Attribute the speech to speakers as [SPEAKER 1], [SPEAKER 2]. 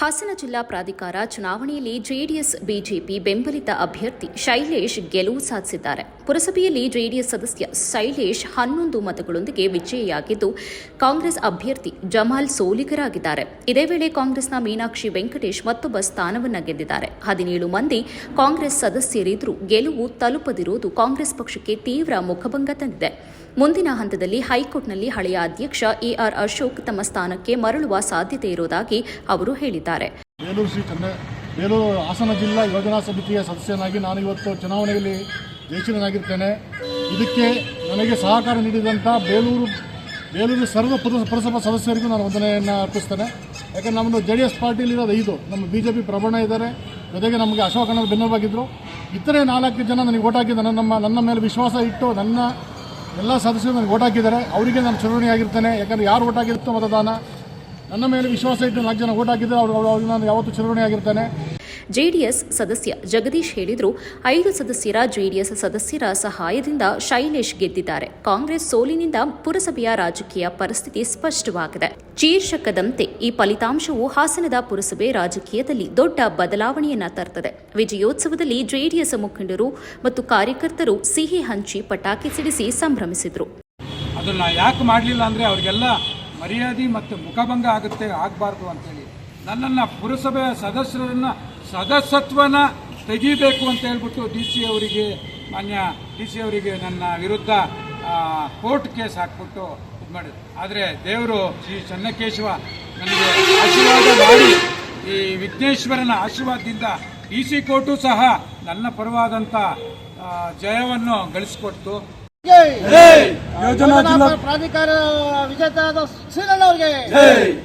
[SPEAKER 1] ಹಾಸನ ಜಿಲ್ಲಾ ಪ್ರಾಧಿಕಾರ ಚುನಾವಣೆಯಲ್ಲಿ ಜೆಡಿಎಸ್ ಬಿಜೆಪಿ ಬೆಂಬಲಿತ ಅಭ್ಯರ್ಥಿ ಶೈಲೇಶ್ ಗೆಲುವು ಸಾಧಿಸಿದ್ದಾರೆ. ಪುರಸಭೆಯಲ್ಲಿ ಜೆಡಿಎಸ್ ಸದಸ್ಯ ಶೈಲೇಶ್ ಹನ್ನೊಂದು ಮತಗಳೊಂದಿಗೆ ವಿಜಯಿಯಾಗಿದ್ದು, ಕಾಂಗ್ರೆಸ್ ಅಭ್ಯರ್ಥಿ ಜಮಾಲ್ ಸೋಲಿಗರಾಗಿದ್ದಾರೆ. ಇದೇ ವೇಳೆ ಕಾಂಗ್ರೆಸ್ನ ಮೀನಾಕ್ಷಿ ವೆಂಕಟೇಶ್ ಮತ್ತೊಬ್ಬ ಸ್ಥಾನವನ್ನ ಗೆದ್ದಿದ್ದಾರೆ. ಹದಿನೇಳು ಮಂದಿ ಕಾಂಗ್ರೆಸ್ ಸದಸ್ಯರಿದ್ರೂ ಗೆಲುವು ತಲುಪದಿರುವುದು ಕಾಂಗ್ರೆಸ್ ಪಕ್ಷಕ್ಕೆ ತೀವ್ರ ಮುಖಭಂಗ ತಂದಿದೆ. ಮುಂದಿನ ಹಂತದಲ್ಲಿ ಹೈಕೋರ್ಟ್ನಲ್ಲಿ ಹಳೆಯ ಅಧ್ಯಕ್ಷ ಎಆರ್ ಅಶೋಕ್ ತಮ್ಮ ಸ್ಥಾನಕ್ಕೆ ಮರಳುವ ಸಾಧ್ಯತೆ ಇರುವುದಾಗಿ ಅವರು ಹೇಳಿದ್ದಾರೆ.
[SPEAKER 2] ಬೇಲೂರು ಹಾಸನ ಜಿಲ್ಲಾ ಯೋಜನಾ ಸಮಿತಿಯ ಸದಸ್ಯನಾಗಿ ನಾನು ಇವತ್ತು ಚುನಾವಣೆಯಲ್ಲಿ ಜಯಿಸಿದನಾಗಿರ್ತೇನೆ ಇದಕ್ಕೆ ನನಗೆ ಸಹಕಾರ ನೀಡಿದಂಥ ಬೇಲೂರು ಬೇಲೂರು ಸರ್ವ ಪುರ, ಪುರಸಭಾ ಸದಸ್ಯರಿಗೂ ನಾನು ವಂದನೆಯನ್ನು ಅರ್ಪಿಸ್ತೇನೆ. ಯಾಕಂದ್ರೆ ನಮ್ಮದು ಜೆ ಡಿ ಎಸ್ ಪಾರ್ಟಿಲಿರೋದು ಐದು. ನಮ್ಮ ಬಿ ಜೆ ಪಿ ಪ್ರಬಣ ಇದ್ದಾರೆ. ಜೊತೆಗೆ ನಮಗೆ ಅಶೋಕ್ ಅಣ್ಣ ಭಿನ್ನವಾಗಿದ್ದರು ಇತರೆ ನಾಲ್ಕು ಜನ ನನಗೆ ಓಟ್ ನನ್ನ ನಮ್ಮ ನನ್ನ ಮೇಲೆ ವಿಶ್ವಾಸ ಇಟ್ಟು ನನ್ನ ಎಲ್ಲ ಸದಸ್ಯರು ನನಗೆ ಓಟ್ ಹಾಕಿದ್ದಾರೆ. ಅವರಿಗೆ ನಾನು ಚುನಾವಣೆಯಾಗಿರ್ತೇನೆ ಯಾಕಂದರೆ ಯಾರು ಓಟ್ ಆಗಿರುತ್ತೋ ಮತದಾನ. ನನ್ನ ಮೇಲೆ ವಿಶ್ವಾಸ ಇಟ್ಟು ನಾಲ್ಕು ಜನ ಓಟ್ ಹಾಕಿದ್ದಾರೆ ಅವರು ಅವ್ರಿಗೆ ನಾನು ಯಾವತ್ತೂ ಚುನಾವಣೆಯಾಗಿರ್ತೇನೆ
[SPEAKER 1] ಜೆಡಿಎಸ್ ಸದಸ್ಯ ಜಗದೀಶ್ ಹೇಳಿದ್ರು, ಐದು ಸದಸ್ಯರ ಜೆಡಿಎಸ್ ಸದಸ್ಯರ ಸಹಾಯದಿಂದ ಶೈಲೇಶ್ ಗೆದ್ದಿದ್ದಾರೆ. ಕಾಂಗ್ರೆಸ್ ಸೋಲಿನಿಂದ ಪುರಸಭೆಯ ರಾಜಕೀಯ ಪರಿಸ್ಥಿತಿ ಸ್ಪಷ್ಟವಾಗಿದೆ. ಶೀರ್ಷಕದಂತೆ ಈ ಫಲಿತಾಂಶವು ಹಾಸನದ ಪುರಸಭೆ ರಾಜಕೀಯದಲ್ಲಿ ದೊಡ್ಡ ಬದಲಾವಣೆಯನ್ನ ತರ್ತದೆ. ವಿಜಯೋತ್ಸವದಲ್ಲಿ ಜೆಡಿಎಸ್ ಮುಖಂಡರು ಮತ್ತು ಕಾರ್ಯಕರ್ತರು ಸಿಹಿ ಹಂಚಿ ಪಟಾಕಿ ಸಿಡಿಸಿ ಸಂಭ್ರಮಿಸಿದರು.
[SPEAKER 3] ಅದನ್ನು ಯಾಕೆ ಮಾಡಲಿಲ್ಲ ಅಂದರೆ ಅವರಿಗೆಲ್ಲ ಮರ್ಯಾದೆ ಮತ್ತು ಮುಖಭಂಗ ಆಗುತ್ತೆ, ಆಗಬಾರ್ದು ಅಂತೇಳಿ. ನನ್ನನ್ನು ಪುರಸಭೆಯ ಸದಸ್ಯರನ್ನು ಸದಸ್ಯತ್ವನ ತೆಗೀಬೇಕು ಅಂತ ಹೇಳ್ಬಿಟ್ಟು ಡಿ ಸಿ ಅವರಿಗೆ ಮಾನ್ಯ ಡಿ ಸಿ ಅವರಿಗೆ ನನ್ನ ವಿರುದ್ಧ ಕೋರ್ಟ್ ಕೇಸ್ ಹಾಕ್ಬಿಟ್ಟು ಇದು ಮಾಡಿದ್ರು. ಆದರೆ ದೇವರು ಶ್ರೀ ಚನ್ನಕೇಶವ ನನಗೆ ಆಶೀರ್ವಾದ ಮಾಡಿ ಈ ವಿಘ್ನೇಶ್ವರನ ಆಶೀರ್ವಾದದಿಂದ ಡಿ ಸಿ ಕೋರ್ಟು ಸಹ ನನ್ನ ಪರವಾದಂಥ ಜಯವನ್ನು ಗಳಿಸಿಕೊಟ್ಟು ಯೋಜನಾ ಜಿಲ್ಲಾ
[SPEAKER 4] ಪ್ರಾಧಿಕಾರ ವಿಜೇತ ಶ್ರೀರಣ್ಣ ಅವರಿಗೆ.